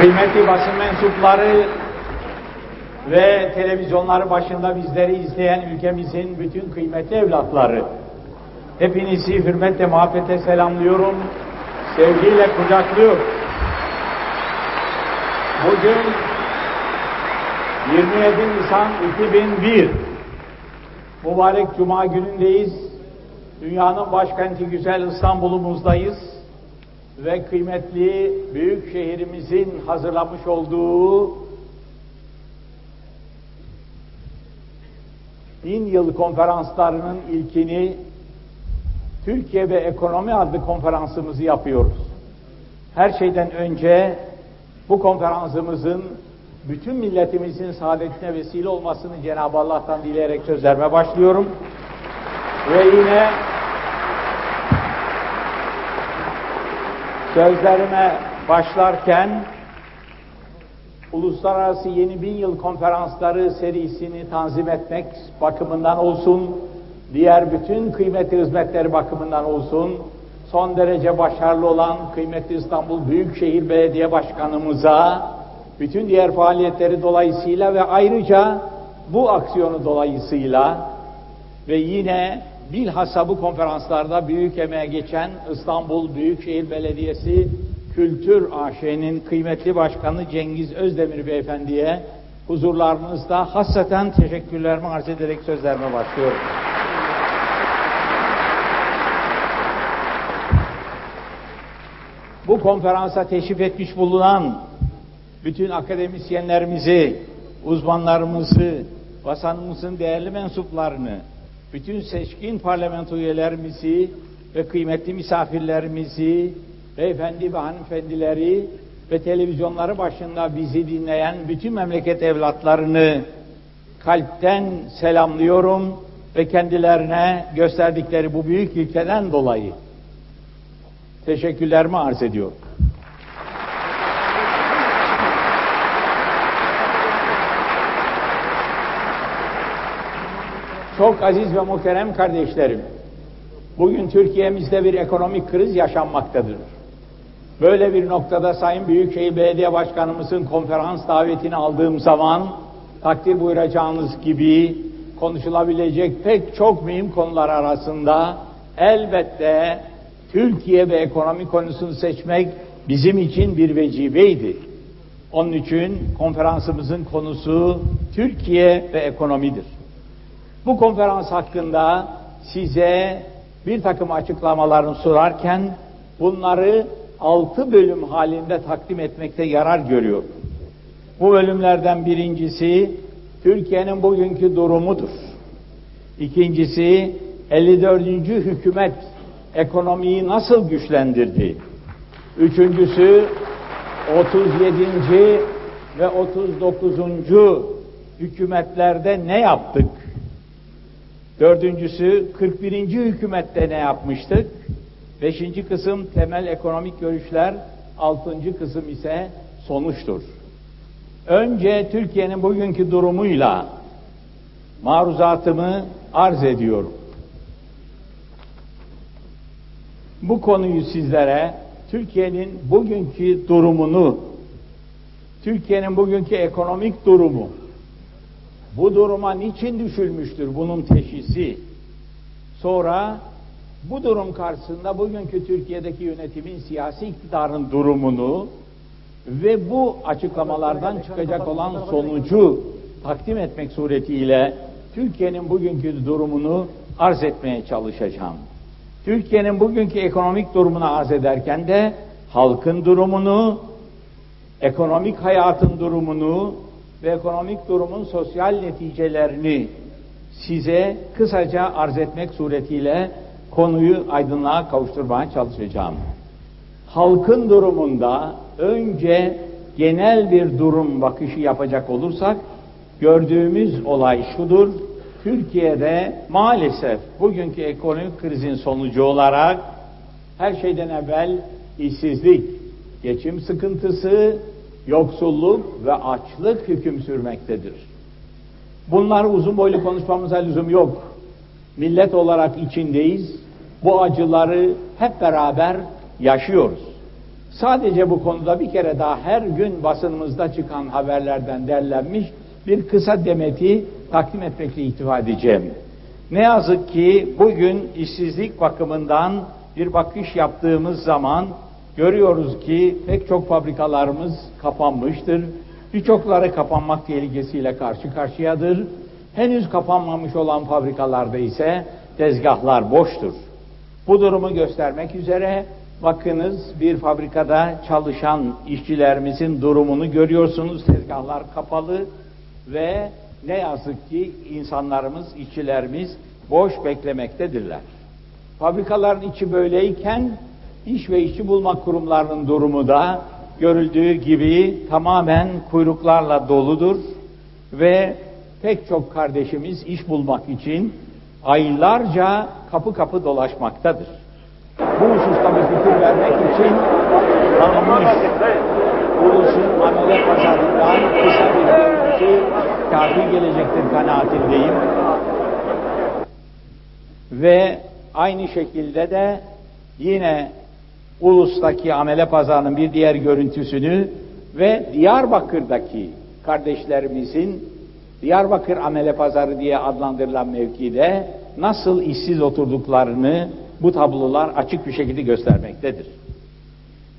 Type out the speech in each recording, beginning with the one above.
Kıymetli basın mensupları ve televizyonları başında bizleri izleyen ülkemizin bütün kıymetli evlatları. Hepinizi hürmetle, muhabbetle selamlıyorum. Sevgiyle kucaklıyorum. Bugün 27 Nisan 2001 mübarek Cuma günündeyiz. Dünyanın başkenti güzel İstanbul'umuzdayız ve kıymetli büyük şehrimizin hazırlamış olduğu bin yıl konferanslarının ilkini Türkiye ve Ekonomi adlı konferansımızı yapıyoruz. Her şeyden önce bu konferansımızın bütün milletimizin saadetine vesile olmasını Cenab-ı Allah'tan dileyerek sözlerime başlıyorum. Ve yine sözlerime başlarken Uluslararası Yeni Bin Yıl Konferansları serisini tanzim etmek bakımından olsun, diğer bütün kıymetli hizmetleri bakımından olsun, son derece başarılı olan kıymetli İstanbul Büyükşehir Belediye Başkanımıza, bütün diğer faaliyetleri dolayısıyla ve ayrıca bu aksiyonu dolayısıyla ve yine bilhassa bu konferanslarda büyük emeğe geçen İstanbul Büyükşehir Belediyesi Kültür AŞ'nin kıymetli başkanı Cengiz Özdemir Beyefendi'ye huzurlarınızda hasreten teşekkürlerimi arz ederek sözlerime başlıyorum. Bu konferansa teşrif etmiş bulunan bütün akademisyenlerimizi, uzmanlarımızı, vatanımızın değerli mensuplarını, bütün seçkin parlamento üyelerimizi ve kıymetli misafirlerimizi, beyefendi ve hanımefendileri ve televizyonları başında bizi dinleyen bütün memleket evlatlarını kalpten selamlıyorum ve kendilerine gösterdikleri bu büyük ilkeden dolayı teşekkürlerimi arz ediyorum. Çok aziz ve muhterem kardeşlerim, bugün Türkiye'mizde bir ekonomik kriz yaşanmaktadır. Böyle bir noktada Sayın Büyükşehir Belediye Başkanımızın konferans davetini aldığım zaman takdir buyuracağınız gibi konuşulabilecek pek çok mühim konular arasında elbette Türkiye ve ekonomi konusunu seçmek bizim için bir vecibeydi. Onun için konferansımızın konusu Türkiye ve ekonomidir. Bu konferans hakkında size bir takım açıklamalarını sorarken bunları altı bölüm halinde takdim etmekte yarar görüyor. Bu bölümlerden birincisi Türkiye'nin bugünkü durumudur. İkincisi 54. hükümet ekonomiyi nasıl güçlendirdi? Üçüncüsü 37. ve 39. hükümetlerde ne yaptık? Dördüncüsü 41. hükümette ne yapmıştık? Beşinci kısım temel ekonomik görüşler, altıncı kısım ise sonuçtur. Önce Türkiye'nin bugünkü durumuyla maruzatımı arz ediyorum. Bu konuyu sizlere Türkiye'nin bugünkü durumunu, Türkiye'nin bugünkü ekonomik durumu, bu duruma niçin düşülmüştür bunun teşhisi, sonra bu durum karşısında bugünkü Türkiye'deki yönetimin siyasi iktidarın durumunu ve bu açıklamalardan çıkacak olan sonucu takdim etmek suretiyle Türkiye'nin bugünkü durumunu arz etmeye çalışacağım. Türkiye'nin bugünkü ekonomik durumunu arz ederken de halkın durumunu, ekonomik hayatın durumunu ve ekonomik durumun sosyal neticelerini size kısaca arz etmek suretiyle konuyu aydınlığa kavuşturmaya çalışacağım. Halkın durumunda önce genel bir durum bakışı yapacak olursak gördüğümüz olay şudur. Türkiye'de maalesef bugünkü ekonomik krizin sonucu olarak her şeyden evvel işsizlik, geçim sıkıntısı, yoksulluk ve açlık hüküm sürmektedir. Bunlar uzun boylu konuşmamıza lüzum yok. Millet olarak içindeyiz. Bu acıları hep beraber yaşıyoruz. Sadece bu konuda bir kere daha her gün basınımızda çıkan haberlerden derlenmiş bir kısa demeti takdim etmekle iktifa edeceğim. Ne yazık ki bugün işsizlik bakımından bir bakış yaptığımız zaman görüyoruz ki pek çok fabrikalarımız kapanmıştır. Birçokları kapanmak tehlikesiyle karşı karşıyadır. Henüz kapanmamış olan fabrikalarda ise tezgahlar boştur. Bu durumu göstermek üzere bakınız bir fabrikada çalışan işçilerimizin durumunu görüyorsunuz. Tezgahlar kapalı ve ne yazık ki insanlarımız, işçilerimiz boş beklemektedirler. Fabrikaların içi böyleyken iş ve işçi bulma kurumlarının durumu da görüldüğü gibi tamamen kuyruklarla doludur ve pek çok kardeşimiz iş bulmak için aylarca kapı kapı dolaşmaktadır. Bu hususta bir fikir vermek için tanınmış ulusun amele pazarından kısa bir görüntüsü kafi gelecektir kanaatindeyim. Ve aynı şekilde de yine Ulus'taki amele pazarının bir diğer görüntüsünü ve Diyarbakır'daki kardeşlerimizin Diyarbakır amele pazarı diye adlandırılan mevkide nasıl işsiz oturduklarını bu tablolar açık bir şekilde göstermektedir.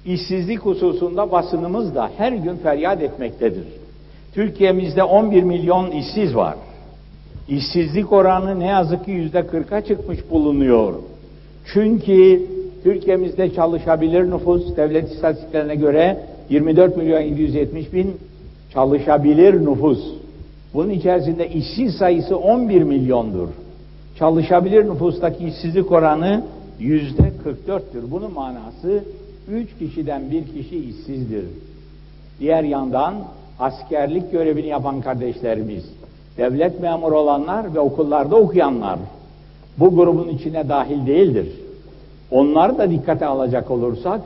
İşsizlik hususunda basınımız da her gün feryat etmektedir. Türkiye'mizde 11 milyon işsiz var. İşsizlik oranı ne yazık ki yüzde 40'a çıkmış bulunuyor. Çünkü Türkiye'mizde çalışabilir nüfus devlet istatistiklerine göre 24 milyon 770 bin çalışabilir nüfus. Bunun içerisinde işsiz sayısı 11 milyondur. Çalışabilir nüfustaki işsizlik oranı yüzde 44'tür. Bunun manası 3 kişiden bir kişi işsizdir. Diğer yandan askerlik görevini yapan kardeşlerimiz, devlet memuru olanlar ve okullarda okuyanlar bu grubun içine dahil değildir. Onları da dikkate alacak olursak,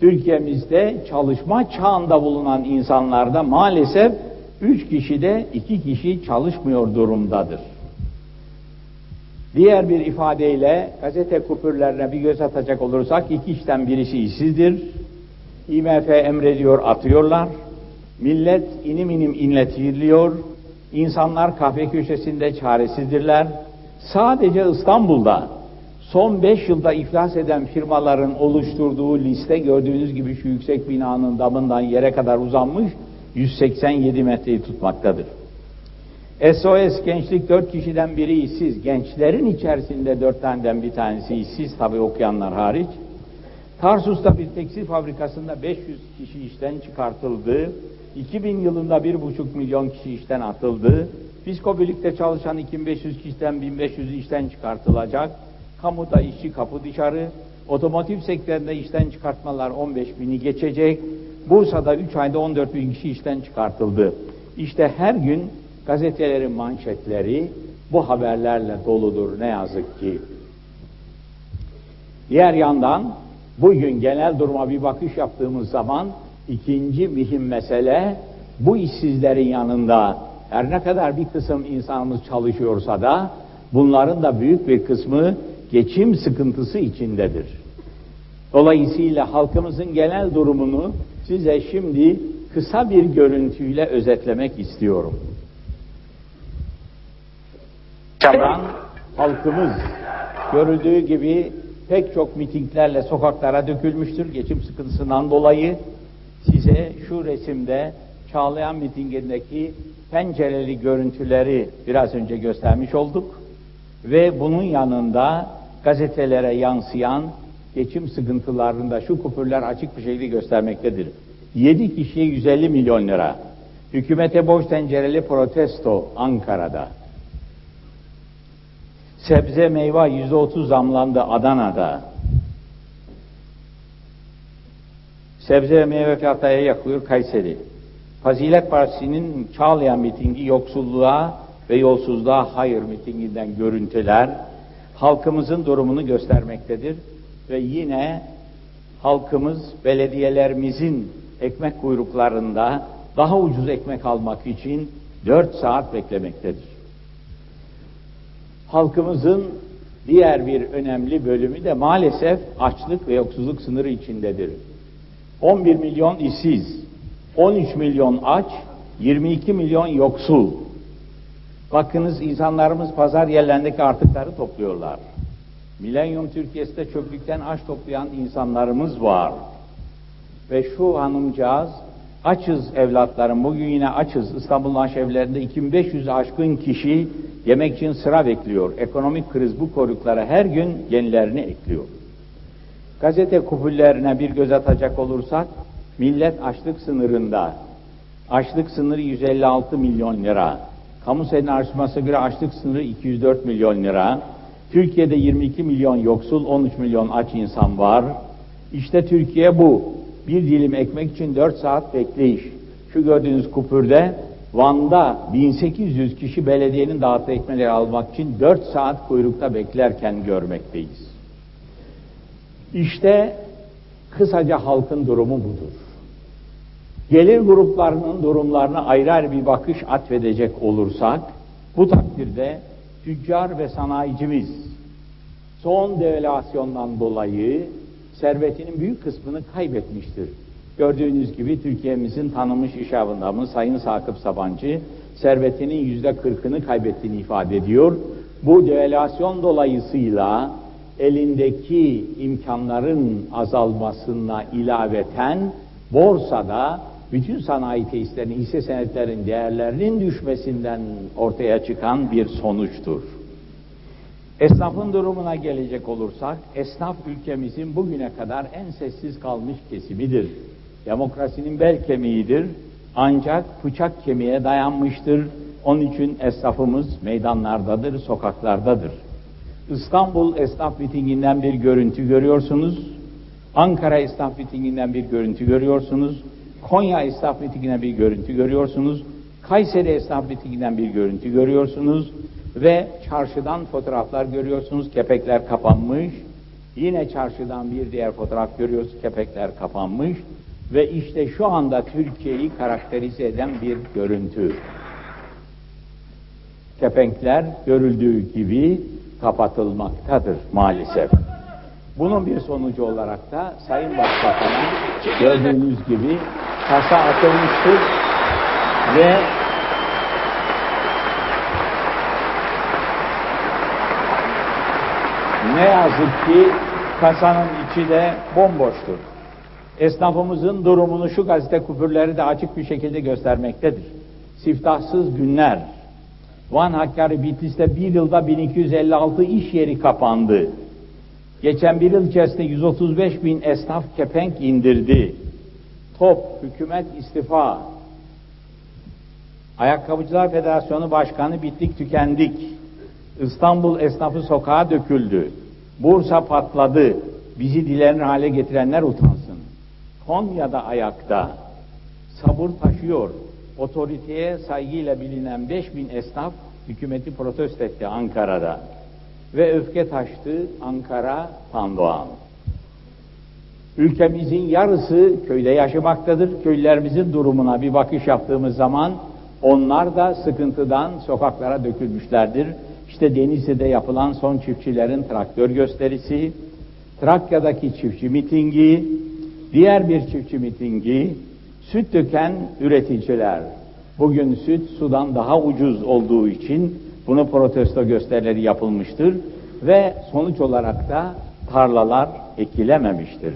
Türkiye'mizde çalışma çağında bulunan insanlarda maalesef üç kişide iki kişi çalışmıyor durumdadır. Diğer bir ifadeyle gazete kupürlerine bir göz atacak olursak iki işten birisi işsizdir. IMF emrediyor atıyorlar. Millet inim inim inletiliyor. İnsanlar kahve köşesinde çaresizdirler. Sadece İstanbul'da son beş yılda iflas eden firmaların oluşturduğu liste gördüğünüz gibi şu yüksek binanın damından yere kadar uzanmış 187 metreyi tutmaktadır. SOS Gençlik dört kişiden biri işsiz. Gençlerin içerisinde dört taneden bir tanesi işsiz tabi okuyanlar hariç. Tarsus'ta bir tekstil fabrikasında 500 kişi işten çıkartıldı. 2000 yılında 1,5 milyon kişi işten atıldı. Fiskobirlikte çalışan 2500 kişiden 1500 işten çıkartılacak. Kamuda işçi kapı dışarı. Otomotiv sektöründe işten çıkartmalar 15 bini geçecek. Bursa'da 3 ayda 14 bin kişi işten çıkartıldı. İşte her gün gazetelerin manşetleri bu haberlerle doludur ne yazık ki. Diğer yandan bugün genel duruma bir bakış yaptığımız zaman ikinci mühim mesele bu işsizlerin yanında her ne kadar bir kısım insanımız çalışıyorsa da bunların da büyük bir kısmı geçim sıkıntısı içindedir. Dolayısıyla halkımızın genel durumunu size şimdi kısa bir görüntüyle özetlemek istiyorum. Çabran halkımız görüldüğü gibi pek çok mitinglerle sokaklara dökülmüştür geçim sıkıntısından dolayı. Size şu resimde Çağlayan mitingindeki pencereli görüntüleri biraz önce göstermiş olduk. Ve bunun yanında gazetelere yansıyan geçim sıkıntılarında şu kupürler açık bir şekilde göstermektedir. 7 kişiye 150 milyon lira. Hükümete boş tencereli protesto Ankara'da. Sebze meyve yüzde otuz zamlandı Adana'da. Sebze ve meyve fiyatları yakılıyor Kayseri. Fazilet Partisi'nin Çağlayan mitingi yoksulluğa ve yolsuzluğa hayır mitinginden görüntüler halkımızın durumunu göstermektedir. Ve yine halkımız belediyelerimizin ekmek kuyruklarında daha ucuz ekmek almak için dört saat beklemektedir. Halkımızın diğer bir önemli bölümü de maalesef açlık ve yoksulluk sınırı içindedir. 11 milyon işsiz, 13 milyon aç, 22 milyon yoksul. Bakınız insanlarımız pazar yerlerindeki artıkları topluyorlar. Milenyum Türkiye'sinde çöplükten aç toplayan insanlarımız var. Ve şu hanımcağız, açız evlatlarım, bugün yine açız. İstanbul aş evlerinde 2500 aşkın kişi yemek için sıra bekliyor. Ekonomik kriz bu koruklara her gün yenilerini ekliyor. Gazete kupullerine bir göz atacak olursak, millet açlık sınırında. Açlık sınırı 156 milyon lira. Kamu senin araştırmasına göre açlık sınırı 204 milyon lira. Türkiye'de 22 milyon yoksul, 13 milyon aç insan var. İşte Türkiye bu. Bir dilim ekmek için 4 saat bekleyiş. Şu gördüğünüz kupürde Van'da 1800 kişi belediyenin dağıttığı ekmeği almak için 4 saat kuyrukta beklerken görmekteyiz. İşte kısaca halkın durumu budur. Gelir gruplarının durumlarına ayrı ayrı bir bakış atfedecek olursak, bu takdirde tüccar ve sanayicimiz son devalüasyondan dolayı servetinin büyük kısmını kaybetmiştir. Gördüğünüz gibi Türkiye'mizin tanınmış iş adamı Sayın Sakıp Sabancı servetinin yüzde kırkını kaybettiğini ifade ediyor. Bu devalüasyon dolayısıyla elindeki imkanların azalmasına ilaveten borsada bütün sanayi tesislerinin hisse senetlerin değerlerinin düşmesinden ortaya çıkan bir sonuçtur. Esnafın durumuna gelecek olursak, esnaf ülkemizin bugüne kadar en sessiz kalmış kesimidir. Demokrasinin bel kemiğidir. Ancak bıçak kemiğe dayanmıştır. Onun için esnafımız meydanlardadır, sokaklardadır. İstanbul esnaf mitinginden bir görüntü görüyorsunuz. Ankara esnaf mitinginden bir görüntü görüyorsunuz. Konya esnaf mitinginden bir görüntü görüyorsunuz. Kayseri esnaf mitinginden bir görüntü görüyorsunuz. Ve çarşıdan fotoğraflar görüyorsunuz. Kepekler kapanmış. Yine çarşıdan bir diğer fotoğraf görüyorsunuz. Kepekler kapanmış. Ve işte şu anda Türkiye'yi karakterize eden bir görüntü. Kepenkler görüldüğü gibi kapatılmaktadır maalesef. Bunun bir sonucu olarak da Sayın Başbakan'a gördüğünüz gibi kasa atılmıştır ve ne yazık ki kasanın içi de bomboştur. Esnafımızın durumunu şu gazete küpürleri de açık bir şekilde göstermektedir. Siftahsız günler. Van Hakkari Bitlis'te bir yılda 1256 iş yeri kapandı. Geçen bir yıl içerisinde 135 bin esnaf kepenk indirdi. Top, hükümet istifa. Ayakkabıcılar Federasyonu Başkanı bittik tükendik. İstanbul esnafı sokağa döküldü. Bursa patladı. Bizi dilenir hale getirenler utansın. Konya'da ayakta. Sabır taşıyor. Otoriteye saygıyla bilinen 5 bin esnaf hükümeti protesto etti Ankara'da ve öfke taştı Ankara Pandoğan. Ülkemizin yarısı köyde yaşamaktadır. Köylerimizin durumuna bir bakış yaptığımız zaman onlar da sıkıntıdan sokaklara dökülmüşlerdir. İşte Denizli'de yapılan son çiftçilerin traktör gösterisi, Trakya'daki çiftçi mitingi, diğer bir çiftçi mitingi, süt döken üreticiler. Bugün süt sudan daha ucuz olduğu için bunu protesto gösterileri yapılmıştır ve sonuç olarak da tarlalar ekilememiştir.